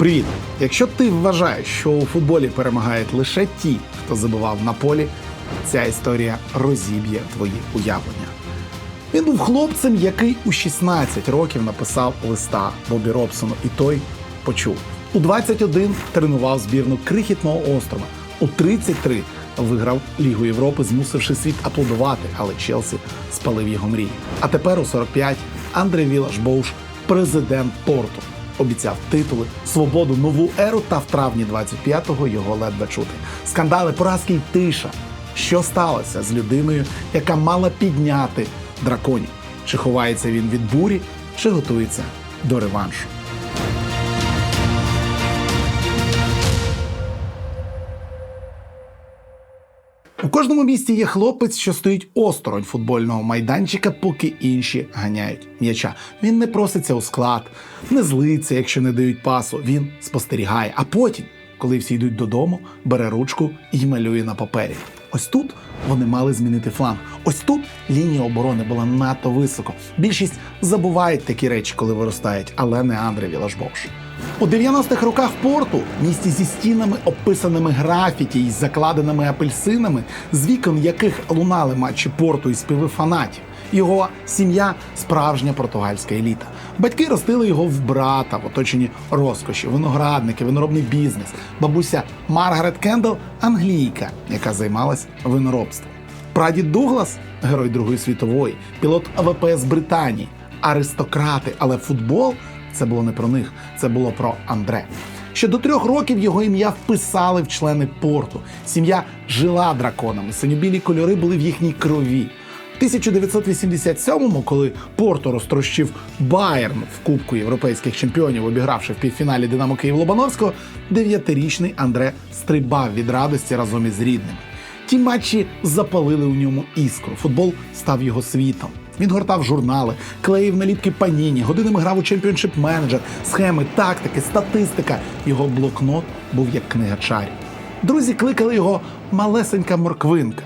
Привіт! Якщо ти вважаєш, що у футболі перемагають лише ті, хто забивав на полі, ця історія розіб'є твої уявлення. Він був хлопцем, який у 16 років написав листа Бобі Робсону, і той почув. У 21 тренував збірну крихітного острова. У 33 виграв Лігу Європи, змусивши світ аплодувати, але Челсі спалив його мрії. А тепер у 45 Андре Вілаш Боуш, президент Порту. Обіцяв титули, свободу, нову еру, та в травні 25-го його ледве чути. Скандали, поразки й тиша. Що сталося з людиною, яка мала підняти драконів? Чи ховається він від бурі, чи готується до реваншу? У кожному місті є хлопець, що стоїть осторонь футбольного майданчика, поки інші ганяють м'яча. Він не проситься у склад, не злиться, якщо не дають пасу. Він спостерігає. А потім, коли всі йдуть додому, бере ручку і малює на папері. Ось тут вони мали змінити фланг. Ось тут лінія оборони була надто високо. Більшість забувають такі речі, коли виростають, але не Андре Вілашбовш. У 90-х роках порту, місті зі стінами, описаними графіті із закладеними апельсинами, з вікон яких лунали матчі порту і співи фанатів. Його сім'я справжня португальська еліта. Батьки ростили його в брата в оточенні розкоші, виноградники, виноробний бізнес. Бабуся Маргарет Кендал англійка, яка займалась виноробством. Прадід Дуглас, герой Другої світової, пілот АВПС Британії, аристократи, але футбол це було не про них, це було про Андре. Ще до трьох років його ім'я вписали в члени порту. Сім'я жила драконами, синьо-білі кольори були в їхній крові. В 1987-му, коли Порто розтрощив Байерн в Кубку європейських чемпіонів, обігравши в півфіналі Динамо Київ Лобановського, дев'ятирічний Андре стрибав від радості разом із рідними. Ті матчі запалили у ньому іскру. Футбол став його світом. Він гортав журнали, клеїв наліпки паніні, годинами грав у чемпіоншип менеджер, схеми, тактики, статистика. Його блокнот був як книга чарів. Друзі кликали його малесенька морквинка.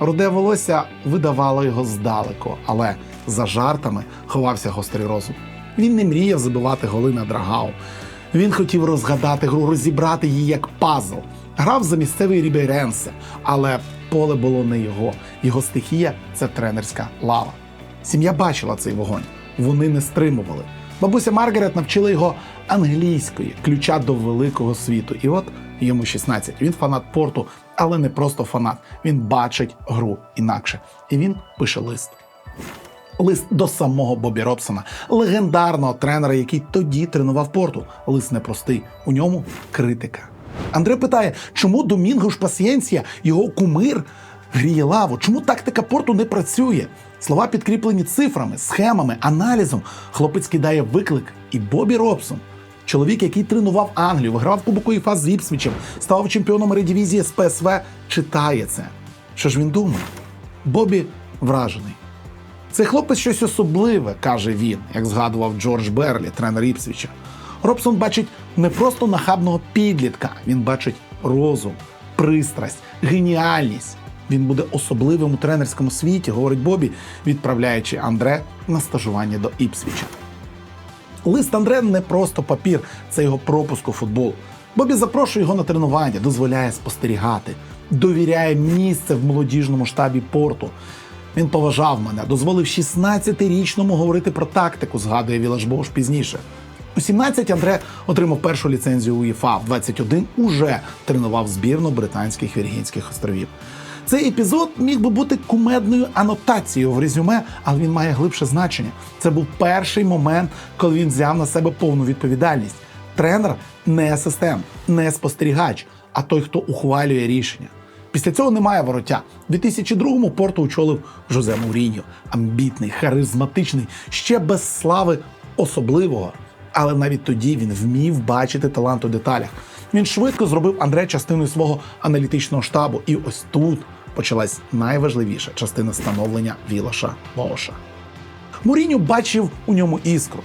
Руде волосся видавало його здалеку, але за жартами ховався гострий розум. Він не мріяв забивати голи на драгау. Він хотів розгадати гру, розібрати її як пазл. Грав за місцевий Рібейренсе, але поле було не його. Його стихія це тренерська лава. Сім'я бачила цей вогонь. Вони не стримували. Бабуся Маргарет навчила його англійської, ключа до великого світу. І от йому 16. Він фанат порту, але не просто фанат. Він бачить гру інакше. І він пише лист. Лист до самого Бобі Робсона, легендарного тренера, який тоді тренував порту. Лист непростий. У ньому критика. Андре питає, чому Домінго ж Пасієнсія, його кумир, гріє лаву? Чому тактика порту не працює? Слова підкріплені цифрами, схемами, аналізом. Хлопець кидає виклик. І Бобі Робсон, чоловік, який тренував Англію, виграв Кубок УЄФА з Іпсвічем, ставав чемпіоном редивізії з ПСВ, читає це. Що ж він думає? Бобі вражений. Цей хлопець щось особливе, каже він, як згадував Джордж Берлі, тренер Іпсвіча. Робсон бачить не просто нахабного підлітка, він бачить розум, пристрасть, геніальність. Він буде особливим у тренерському світі, говорить Бобі, відправляючи Андре на стажування до Іпсвіча. Лист Андре не просто папір, це його пропуск у футбол. Бобі запрошує його на тренування, дозволяє спостерігати, довіряє місце в молодіжному штабі порту. Він поважав мене, дозволив 16-річному говорити про тактику, згадує Вілаш Боуш пізніше. У 17 Андре отримав першу ліцензію УЄФА, в 21 уже тренував збірну Британських Віргінських островів. Цей епізод міг би бути кумедною анотацією в резюме, але він має глибше значення. Це був перший момент, коли він взяв на себе повну відповідальність. Тренер не асистент, не спостерігач, а той, хто ухвалює рішення. Після цього немає вороття. У 2002-му Порту очолив Жозе Муріньо. Амбітний, харизматичний, ще без слави особливого. Але навіть тоді він вмів бачити талант у деталях. Він швидко зробив Андре частиною свого аналітичного штабу. І ось тут почалась найважливіша частина становлення Вілаша Моша. Муріньо бачив у ньому іскру.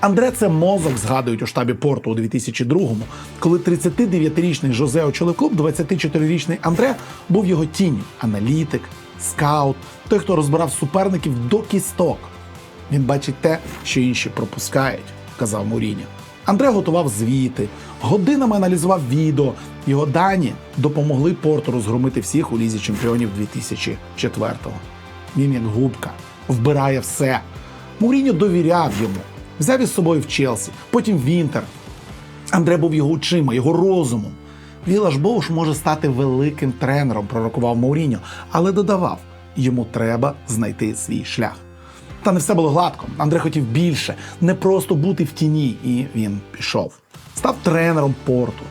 Андре це мозок згадують у штабі порту у 2002-му, коли 39-річний Жозе очолив клуб, 24-річний Андре був його тінню, аналітик, скаут, той, хто розбирав суперників до кісток. Він бачить те, що інші пропускають, казав Муріньо. Андре готував звіти, годинами аналізував відео. Його дані допомогли Порту розгромити всіх у лізі чемпіонів 2004-го. Він як губка, вбирає все. Муріньо довіряв йому, взяв із собою в Челсі, потім в Інтер. Андре був його очима, його розумом. Вілаш Боуш може стати великим тренером, пророкував Мауріньо, але додавав, йому треба знайти свій шлях. Та не все було гладко. Андре хотів більше, не просто бути в тіні, і він пішов. Став тренером порту.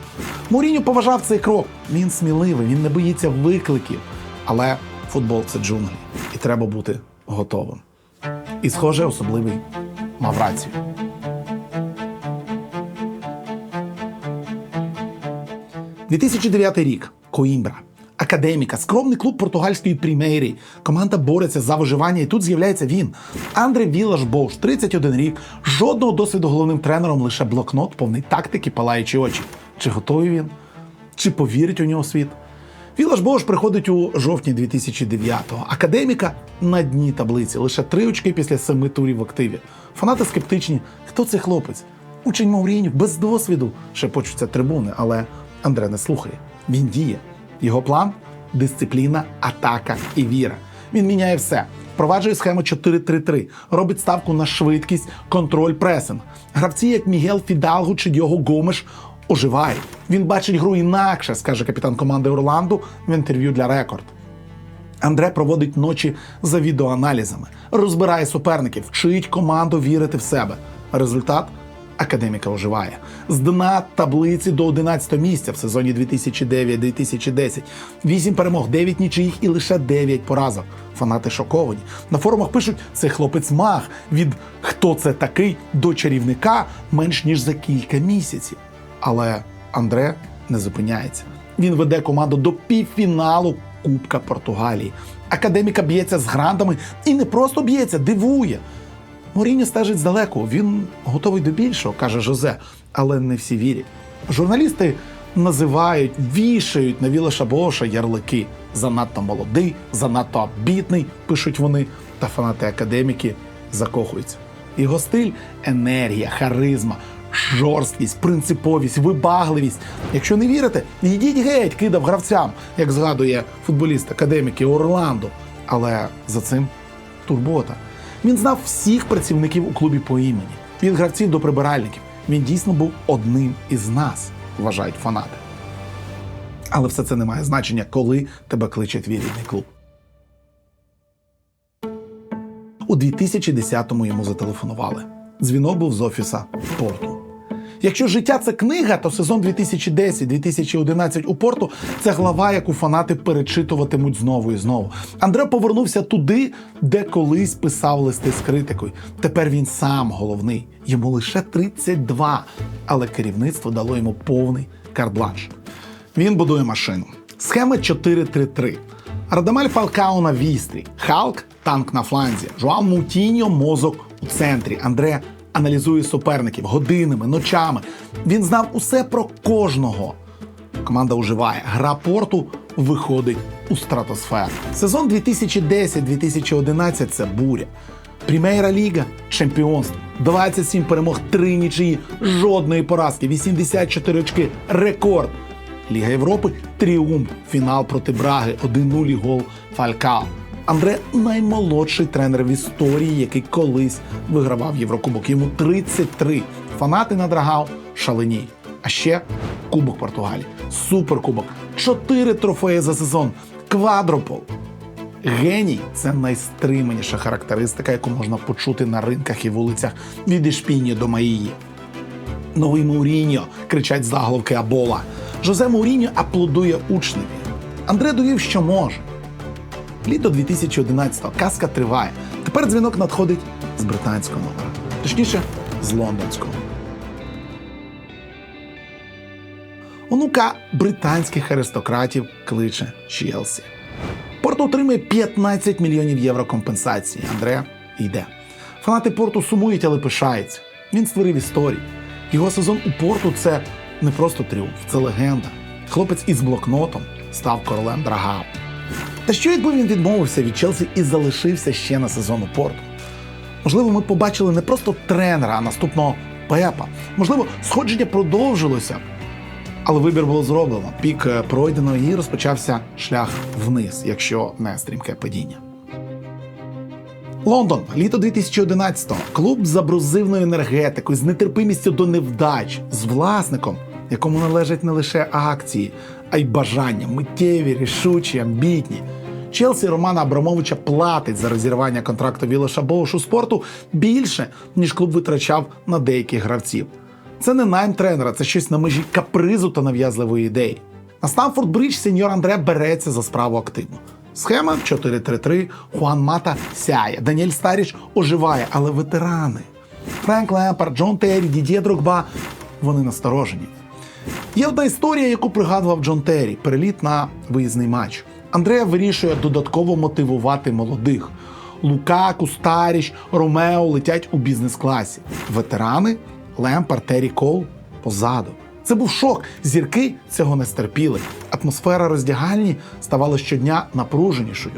Мауріньо поважав цей крок. Він сміливий, він не боїться викликів. Але футбол це джунглі, і треба бути готовим. І, схоже, особливий мав рацію. 2009 рік. Коімбра. Академіка, скромний клуб португальської прімейрі. Команда бореться за виживання, і тут з'являється він. Андре Вілаш Боуш, 31 рік, жодного досвіду головним тренером, лише блокнот, повний тактики, палаючі очі. Чи готовий він? Чи повірить у нього світ? Вілаш Боуш приходить у жовтні 2009-го. Академіка на дні таблиці, лише три очки після семи турів в активі. Фанати скептичні. Хто цей хлопець? Учень Маурінів без досвіду. Шепочуться трибуни, але Андре не слухає. Він діє. Його план дисципліна, атака і віра. Він міняє все. Впроваджує схему 4-3-3, робить ставку на швидкість, контроль, пресинг. Гравці, як Мігел Фідалгу чи Діого Гомеш, оживають. Він бачить гру інакше, скаже капітан команди Орланду в інтерв'ю для Рекорд. Андре проводить ночі за відеоаналізами, розбирає суперників, вчить команду вірити в себе. Результат академіка оживає з дна таблиці до 11 місця в сезоні 2009-2010. 8 перемог, 9 нічиїх і лише 9 поразок. Фанати шоковані. На форумах пишуть, це хлопець маг від хто це такий до чарівника менш ніж за кілька місяців. Але Андре не зупиняється. Він веде команду до півфіналу Кубка Португалії. Академіка б'ється з грандами і не просто б'ється, дивує. Моріньо стежить здалеку, він готовий до більшого, каже Жозе, але не всі вірять. Журналісти називають, вішають на Вілаша Боша ярлики. Занадто молодий, занадто обітний, пишуть вони, та фанати академіки закохуються. Його стиль енергія, харизма, жорсткість, принциповість, вибагливість. Якщо не вірите, йдіть геть, кидав гравцям, як згадує футболіст академіки Орландо. Але за цим турбота. Він знав всіх працівників у клубі по імені, від гравців до прибиральників. Він дійсно був одним із нас, вважають фанати. Але все це не має значення, коли тебе кличе твій рідний клуб. У 2010-му йому зателефонували. Дзвінок був з офіса порту. Якщо життя це книга, то сезон 2010-2011 у порту це глава, яку фанати перечитуватимуть знову і знову. Андре повернувся туди, де колись писав листи з критикою. Тепер він сам головний. Йому лише 32, але керівництво дало йому повний карт-бланш. Він будує машину. Схема 4-3-3. Радамель Фалкао на вістрі, Халк танк на фланзі, Жуан Мутіньо мозок у центрі. Андре аналізує суперників годинами, ночами. Він знав усе про кожного. Команда уживає. Гра порту виходить у стратосферу. Сезон 2010-2011 це буря. Прімейра Ліга чемпіонство. 27 перемог, 3 нічиї, жодної поразки, 84 очки, рекорд. Ліга Європи тріумф. Фінал проти Браги, 1-0 і гол Фалькао. Андре наймолодший тренер в історії, який колись вигравав Єврокубок. Йому 33. Фанати на Драгау шалені. А ще Кубок Португалії, Суперкубок, 4 трофеї за сезон, квадропол. Геній це найстриманіша характеристика, яку можна почути на ринках і вулицях від Ішпіні до Маїї. Новий Мауріньо кричать заголовки Абола. Жозе Мауріньо аплодує учневі. Андре довів, що може. Літо 2011-го. Казка триває. Тепер дзвінок надходить з британського номера. Точніше, з лондонського. Онука британських аристократів кличе Челсі. Порту отримує 15 мільйонів євро компенсації. Андре йде. Фанати порту сумують, але пишаються. Він створив історію. Його сезон у порту це не просто тріумф, це легенда. Хлопець із блокнотом став королем Драгау. Та що якби він відмовився від Челсі і залишився ще на сезон у порту? Можливо, ми побачили не просто тренера, а наступного Пепа. Можливо, сходження продовжилося, але вибір було зроблено. Пік е, пройдено і розпочався шлях вниз, якщо не стрімке падіння. Лондон, літо 2011-го. Клуб з абрузивною енергетикою, з нетерпимістю до невдач, з власником, якому належать не лише акції, а й бажання, миттєві, рішучі, амбітні. Челсі Романа Абрамовича платить за розірвання контракту Вілоша Боушу спорту більше, ніж клуб витрачав на деяких гравців. Це не найм тренера, це щось на межі капризу та нав'язливої ідеї. На Стамфорд Бридж сеньор Андре береться за справу активно. Схема 4-3-3, Хуан Мата сяє, Даніель Старіч оживає, але ветерани. Френк Лемпард, Джон Террі, Дідє Дрогба вони насторожені. Є одна історія, яку пригадував Джон Террі переліт на виїзний матч. Андрея вирішує додатково мотивувати молодих. Лукаку, Старіч, Ромео летять у бізнес-класі. Ветерани Лемпар, Террі Кол позаду. Це був шок. Зірки цього не стерпіли. Атмосфера роздягальні ставала щодня напруженішою.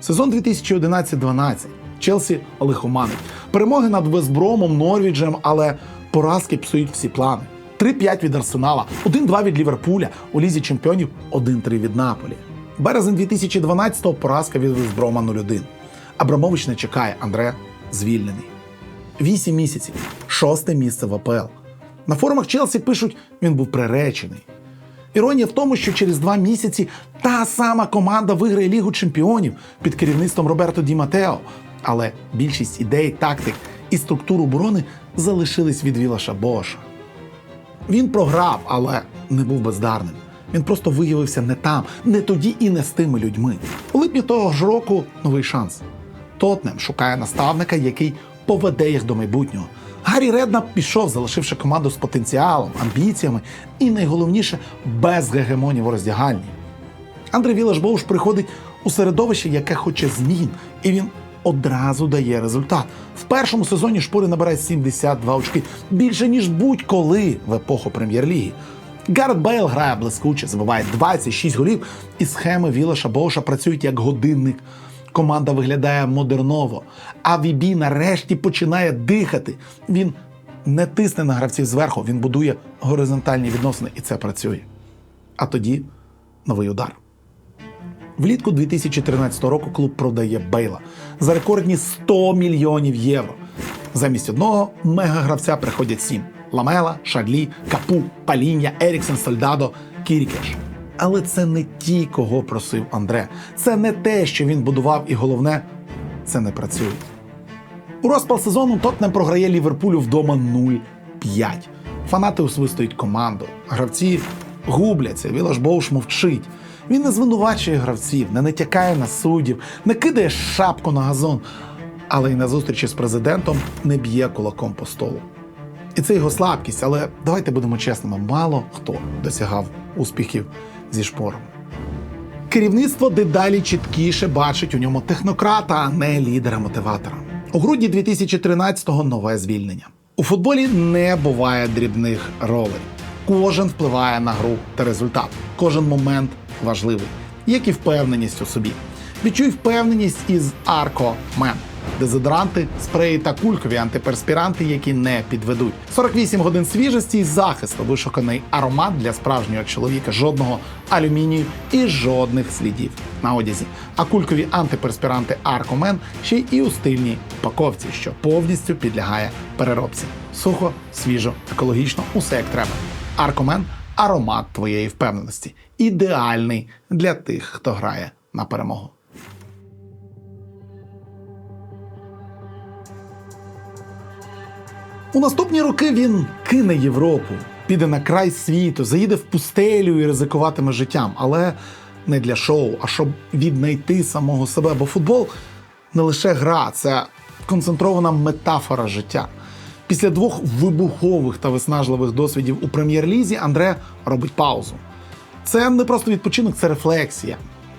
Сезон 2011-12. Челсі лихоманить. Перемоги над Вестбромом, Норвіджем, але поразки псують всі плани. 3-5 від Арсенала, 1-2 від Ліверпуля, у лізі чемпіонів 1-3 від Наполі. Березень 2012-го поразка від Вестброма 0-1. Абрамович не чекає, Андре звільнений. Вісім місяців, шосте місце в АПЛ. На форумах Челсі пишуть, він був приречений. Іронія в тому, що через два місяці та сама команда виграє Лігу чемпіонів під керівництвом Роберто Ді Матео. Але більшість ідей, тактик і структур оборони залишились від Вілаша Боша. Він програв, але не був бездарним. Він просто виявився не там, не тоді і не з тими людьми. У липні того ж року новий шанс. Тотнем шукає наставника, який поведе їх до майбутнього. Гаррі Реднап пішов, залишивши команду з потенціалом, амбіціями і найголовніше без гегемонів у роздягальні. Андрій Вілаш Боуш приходить у середовище, яке хоче змін, і він одразу дає результат. В першому сезоні шпори набирає 72 очки більше ніж будь-коли в епоху прем'єр-ліги. Гаррет Бейл грає блискуче, забиває 26 голів, і схеми Вілаша Боуша працюють як годинник. Команда виглядає модерново, а Вібі нарешті починає дихати. Він не тисне на гравців зверху, він будує горизонтальні відносини, і це працює. А тоді новий удар. Влітку 2013 року клуб продає Бейла за рекордні 100 мільйонів євро. Замість одного мегагравця приходять сім: Ламела, Шарлі, Капу, Паління, Еріксен, Сольдадо, Кірікеш. Але це не ті, кого просив Андре. Це не те, що він будував, і головне, це не працює. У розпал сезону Тотнем програє Ліверпулю вдома 0-5. Фанати усвистують команду. Гравці губляться. Вілаш Боуш мовчить. Він не звинувачує гравців, не натякає на суддів, не кидає шапку на газон, але й на зустрічі з президентом не б'є кулаком по столу. І це його слабкість, але давайте будемо чесними, мало хто досягав успіхів зі шпорами. Керівництво дедалі чіткіше бачить у ньому технократа, а не лідера-мотиватора. У грудні 2013-го нове звільнення. У футболі не буває дрібних ролей. Кожен впливає на гру та результат. Кожен момент важливий, як і впевненість у собі. Відчуй впевненість із Арко Мен. Дезодоранти, спреї та кулькові антиперспіранти, які не підведуть. 48 годин свіжості і захисту, вишуканий аромат для справжнього чоловіка, жодного алюмінію і жодних слідів на одязі. А кулькові антиперспіранти Аркомен ще й у стильній упаковці, що повністю підлягає переробці. Сухо, свіжо, екологічно, усе як треба. Аркомен аромат твоєї впевненості. Ідеальний для тих, хто грає на перемогу. У наступні роки він кине Європу, піде на край світу, заїде в пустелю і ризикуватиме життям, але не для шоу, а щоб віднайти самого себе. Бо футбол не лише гра, це концентрована метафора життя. Після двох вибухових та виснажливих досвідів у прем'єр-лізі Андре робить паузу. Це не просто відпочинок, це рефлексія.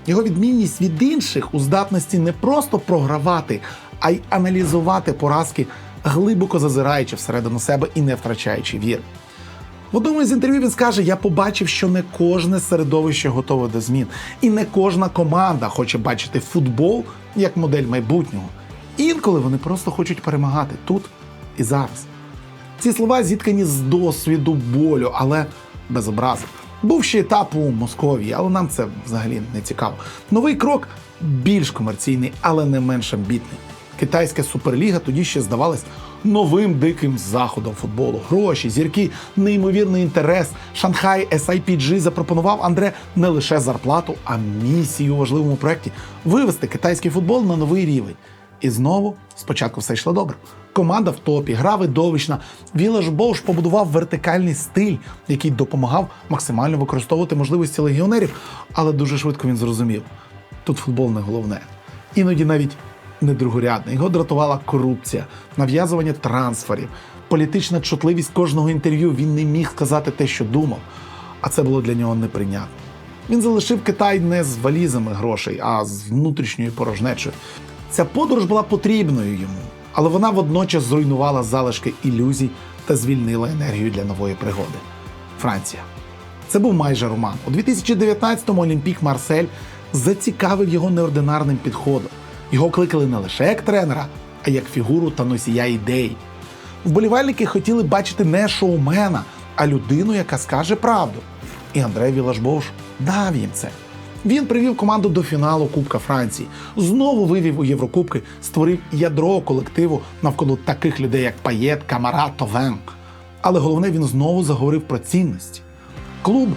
Його відмінність від інших у здатності не просто програвати, а й аналізувати поразки, глибоко зазираючи всередину себе і не втрачаючи віри. В одному із інтерв'ю він скаже: Я побачив, що не кожне середовище готове до змін, і не кожна команда хоче бачити футбол як модель майбутнього. Інколи вони просто хочуть перемагати тут і зараз. Ці слова зіткані з досвіду болю, але без образи. Був ще етап у Московії, але нам це взагалі не цікаво. Новий крок більш комерційний, але не менш амбітний. Китайська суперліга тоді ще здавалась новим диким заходом футболу. Гроші, зірки, неймовірний інтерес. Шанхай SIPG запропонував Андре не лише зарплату, а місію у важливому проєкті вивести китайський футбол на новий рівень. І знову спочатку все йшло добре. Команда в топі, гра видовищна. Вілаш Боуш побудував вертикальний стиль, який допомагав максимально використовувати можливості легіонерів, але дуже швидко він зрозумів. Тут футбол не головне. Іноді навіть не другорядне. Його дратувала корупція, нав'язування трансферів, політична чутливість кожного інтерв'ю. Він не міг сказати те, що думав, а це було для нього неприйнятно. Він залишив Китай не з валізами грошей, а з внутрішньою порожнечою. Ця подорож була потрібною йому, але вона водночас зруйнувала залишки ілюзій та звільнила енергію для нової пригоди. Франція. Це був майже роман. У 2019-му Олімпік Марсель зацікавив його неординарним підходом. Його кликали не лише як тренера, а як фігуру та носія ідей. Вболівальники хотіли бачити не шоумена, а людину, яка скаже правду. І Андрей Вілашбош дав їм це. Він привів команду до фіналу Кубка Франції, знову вивів у Єврокубки, створив ядро колективу навколо таких людей, як Паєт, Камара, Товен. Але головне, він знову заговорив про цінності. Клуб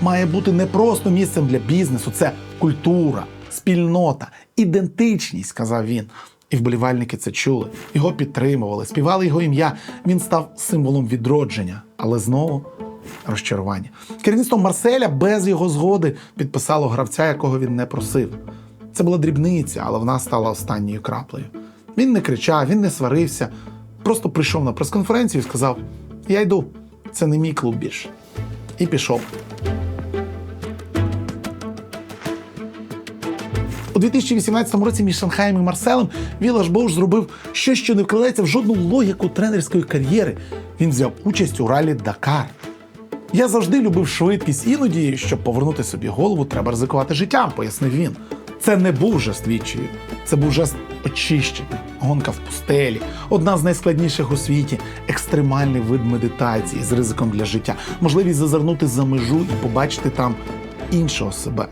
має бути не просто місцем для бізнесу, це культура, спільнота, ідентичність, сказав він. І вболівальники це чули, його підтримували, співали його ім'я. Він став символом відродження, але знову розчарування. Керівництво Марселя без його згоди підписало гравця, якого він не просив. Це була дрібниця, але вона стала останньою краплею. Він не кричав, він не сварився, просто прийшов на прес-конференцію і сказав: Я йду, це не мій клуб більше. І пішов. У 2018 році між Шанхаєм і Марселем Вілаш Боуш зробив щось, що не вкладається в жодну логіку тренерської кар'єри. Він взяв участь у ралі Дакар. Я завжди любив швидкість, іноді, щоб повернути собі голову, треба ризикувати життям, пояснив він. Це не був жест відчаю, це був жест очищення, гонка в пустелі, одна з найскладніших у світі, екстремальний вид медитації з ризиком для життя, можливість зазирнути за межу і побачити там іншого себе.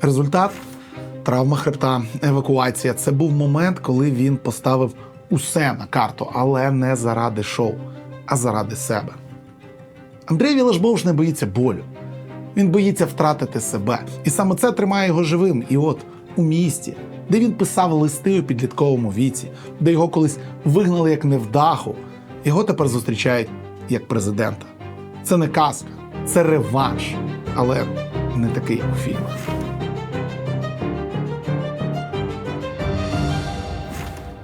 Результат травма хребта, евакуація. Це був момент, коли він поставив усе на карту, але не заради шоу, а заради себе. Андрій Вілашбовш не боїться болю. Він боїться втратити себе. І саме це тримає його живим. І от у місті, де він писав листи у підлітковому віці, де його колись вигнали як невдаху, його тепер зустрічають як президента. Це не казка, це реванш, але не такий як у фільмах.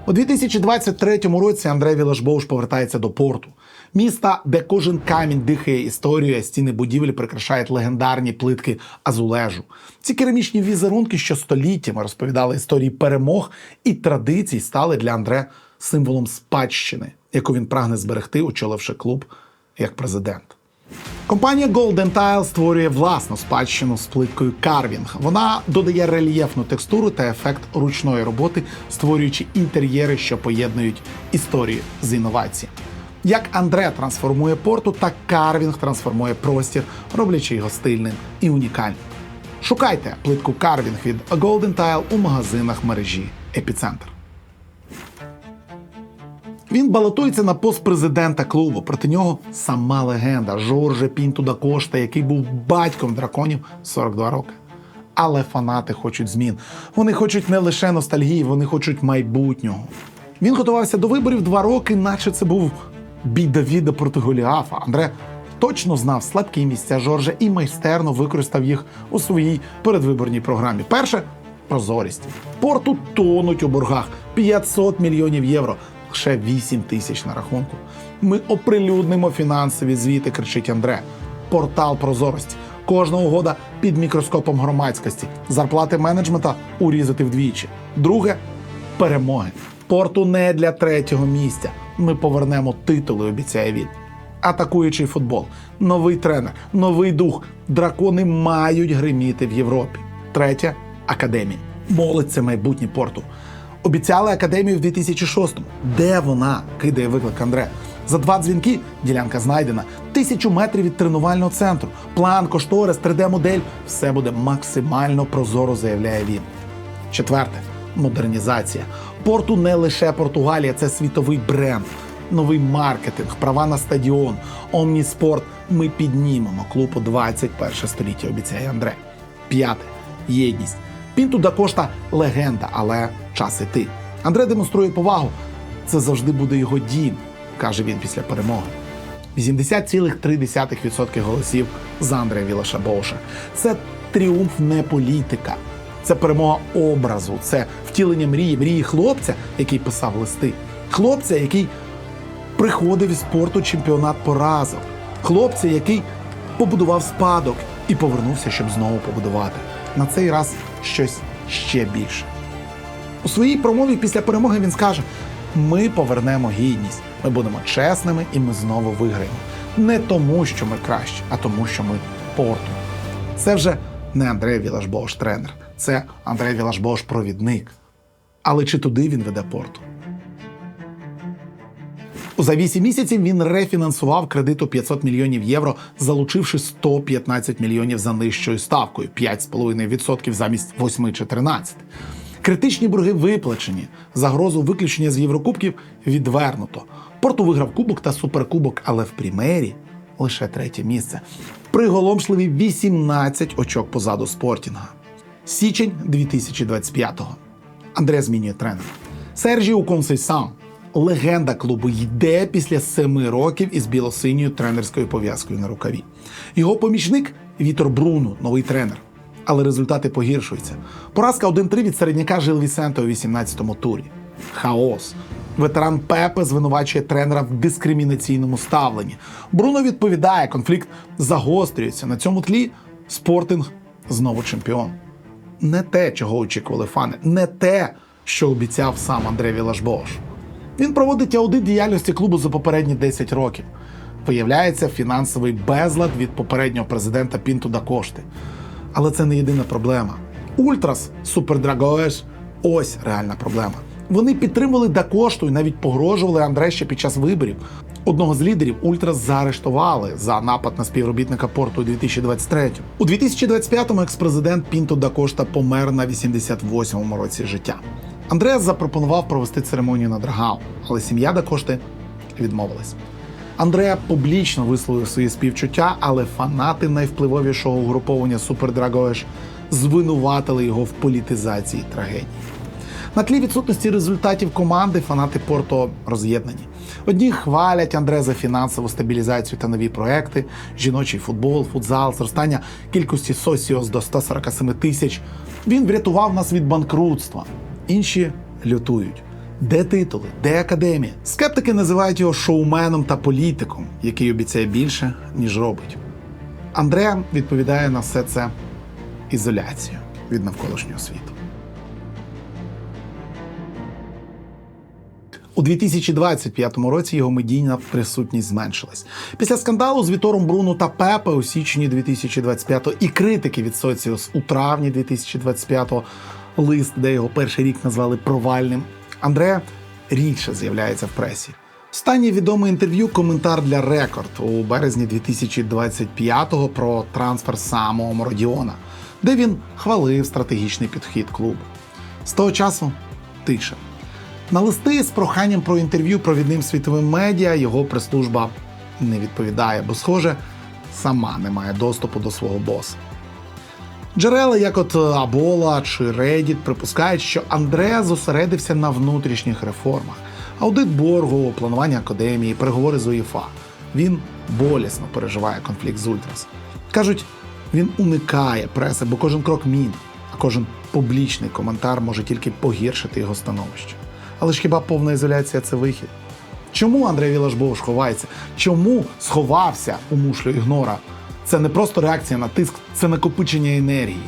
У 2023 році Андрей Вілашбоуш повертається до порту, міста, де кожен камінь дихає історією, а стіни будівель прикрашають легендарні плитки азулежу. Ці керамічні візерунки, що століттями розповідали історії перемог і традицій, стали для Андре символом спадщини, яку він прагне зберегти, очоливши клуб як президент. Компанія Golden Tile створює власну спадщину з плиткою Carving. Вона додає рельєфну текстуру та ефект ручної роботи, створюючи інтер'єри, що поєднують історію з інновацій. Як Андре трансформує порту, так Carving трансформує простір, роблячи його стильним і унікальним. Шукайте плитку Carving від Golden Tile у магазинах мережі Епіцентр. Він балотується на пост президента клубу. Проти нього сама легенда Жорже Пінту да Кошта, який був батьком драконів 42 роки. Але фанати хочуть змін. Вони хочуть не лише ностальгії, вони хочуть майбутнього. Він готувався до виборів два роки, наче це був бій Давіда проти Голіафа. Андре точно знав слабкі місця Жоржа і майстерно використав їх у своїй передвиборній програмі. Перше прозорість. Порту тонуть у боргах 500 мільйонів євро лише 8 тисяч на рахунку. Ми оприлюднимо фінансові звіти, кричить Андре. Портал прозорості. Кожна угода під мікроскопом громадськості. Зарплати менеджмента урізати вдвічі. Друге перемоги. Порту не для третього місця. Ми повернемо титули, обіцяє він. Атакуючий футбол, новий тренер, новий дух. Дракони мають гриміти в Європі. Третє академія. Молодь це майбутнє порту. Обіцяли академію в 2006-му. Де вона? кидає виклик Андре. За два дзвінки ділянка знайдена. Тисячу метрів від тренувального центру. План, кошторис, 3D-модель все буде максимально прозоро, заявляє він. Четверте модернізація. Порту не лише Португалія, це світовий бренд, новий маркетинг, права на стадіон, Омніспорт. Ми піднімемо клуб у 21 століття, обіцяє Андре. П'яте єдність. Пінту да кошта легенда, але час іти. Андре демонструє повагу. Це завжди буде його дім, каже він після перемоги. 80,3% голосів за Андрея Вілаша Боуша. Це тріумф не політика, це перемога образу, це втілення мрії, мрії хлопця, який писав листи, хлопця, який приходив із спорту чемпіонат поразок, хлопця, який побудував спадок і повернувся, щоб знову побудувати. На цей раз щось ще більше. У своїй промові після перемоги він скаже: ми повернемо гідність, ми будемо чесними і ми знову виграємо. Не тому, що ми кращі, а тому, що ми порту. Це вже не Андрей Вілашбош тренер, це Андрей Вілашбош провідник. Але чи туди він веде порту? За 8 місяців він рефінансував кредит у 500 мільйонів євро, залучивши 115 мільйонів за нижчою ставкою 5,5% замість 8 чи 13. Критичні борги виплачені. Загрозу виключення з Єврокубків відвернуто. Порту виграв кубок та суперкубок, але в Прімері лише третє місце. Приголомшливі 18 очок позаду Спортінга. Січень 2025-го. Андре змінює тренера. Сержіо Консейсан, легенда клубу, йде після семи років із білосиньою тренерською пов'язкою на рукаві. Його помічник Вітор Бруно, новий тренер. Але результати погіршуються. Поразка 1-3 від середняка Жил Вісенто у 18-му турі. Хаос. Ветеран Пепе звинувачує тренера в дискримінаційному ставленні. Бруно відповідає, конфлікт загострюється. На цьому тлі спортинг знову чемпіон. Не те, чого очікували фани, не те, що обіцяв сам Андрей Вілашбош. Він проводить аудит діяльності клубу за попередні 10 років. Виявляється фінансовий безлад від попереднього президента Пінту да Кошти. Але це не єдина проблема. Ультрас Супердрагоеш ось реальна проблема. Вони підтримували Дакошту і навіть погрожували Андре ще під час виборів. Одного з лідерів Ультрас заарештували за напад на співробітника порту у 2023 У 2025-му експрезидент Пінто Дакошта помер на 88-му році життя. Андреас запропонував провести церемонію на Драгау, але сім'я Дакошти відмовилась. Андреа публічно висловив свої співчуття, але фанати найвпливовішого угруповання Супердрагоеш звинуватили його в політизації трагедії. На тлі відсутності результатів команди фанати Порто роз'єднані. Одні хвалять Андре за фінансову стабілізацію та нові проекти, жіночий футбол, футзал, зростання кількості сосіос до 147 тисяч. Він врятував нас від банкрутства. Інші лютують. Де титули, де академія? Скептики називають його шоуменом та політиком, який обіцяє більше, ніж робить. Андреа відповідає на все це ізоляцією від навколишнього світу. У 2025 році його медійна присутність зменшилась. Після скандалу з Вітором Бруно та Пепе у січні 2025 і критики від Соціос у травні 2025 лист, де його перший рік назвали провальним. Андре рідше з'являється в пресі. Останнє відоме інтерв'ю коментар для Рекорд у березні 2025-го про трансфер самого Мородіона, де він хвалив стратегічний підхід клубу. З того часу тиша. На листи з проханням про інтерв'ю провідним світовим медіа його прес-служба не відповідає, бо, схоже, сама не має доступу до свого боса. Джерела, як от Абола чи Reddit, припускають, що Андреа зосередився на внутрішніх реформах, аудит боргу, планування академії, переговори з УЄФА. Він болісно переживає конфлікт з Ультрас. Кажуть, він уникає преси, бо кожен крок мін, а кожен публічний коментар може тільки погіршити його становище. Але ж хіба повна ізоляція це вихід? Чому Андрей Вілашбош ховається? Чому сховався у мушлю ігнора? Це не просто реакція на тиск, це накопичення енергії.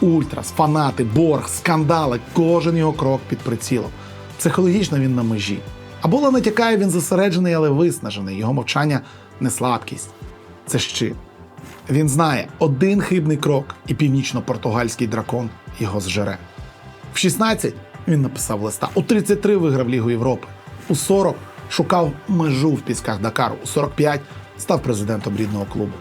Ультрас, фанати, борг, скандали, кожен його крок під прицілом. Психологічно він на межі. Абола натякає, він зосереджений, але виснажений. Його мовчання не слабкість. Це щит. Він знає, один хибний крок, і північно-португальський дракон його зжере. В 16 Він написав листа. У 33 виграв Лігу Європи. У 40 шукав межу в пісках Дакару. У 45 став президентом рідного клубу.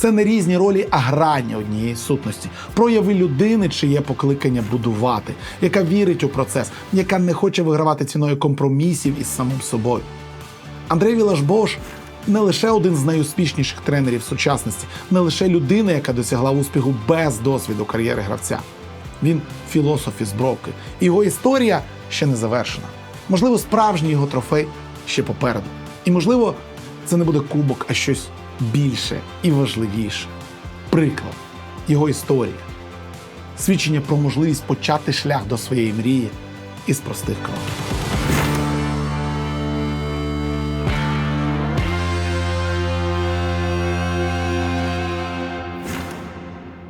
Це не різні ролі, а грані однієї сутності. Прояви людини, чиє покликання будувати, яка вірить у процес, яка не хоче вигравати ціною компромісів із самим собою. Андрей Вілашбош не лише один з найуспішніших тренерів сучасності, не лише людина, яка досягла успіху без досвіду кар'єри гравця. Він філософ із бровки. Його історія ще не завершена. Можливо, справжній його трофей ще попереду. І можливо, це не буде кубок, а щось більше і важливіше. Приклад, його історія, свідчення про можливість почати шлях до своєї мрії із простих кроків.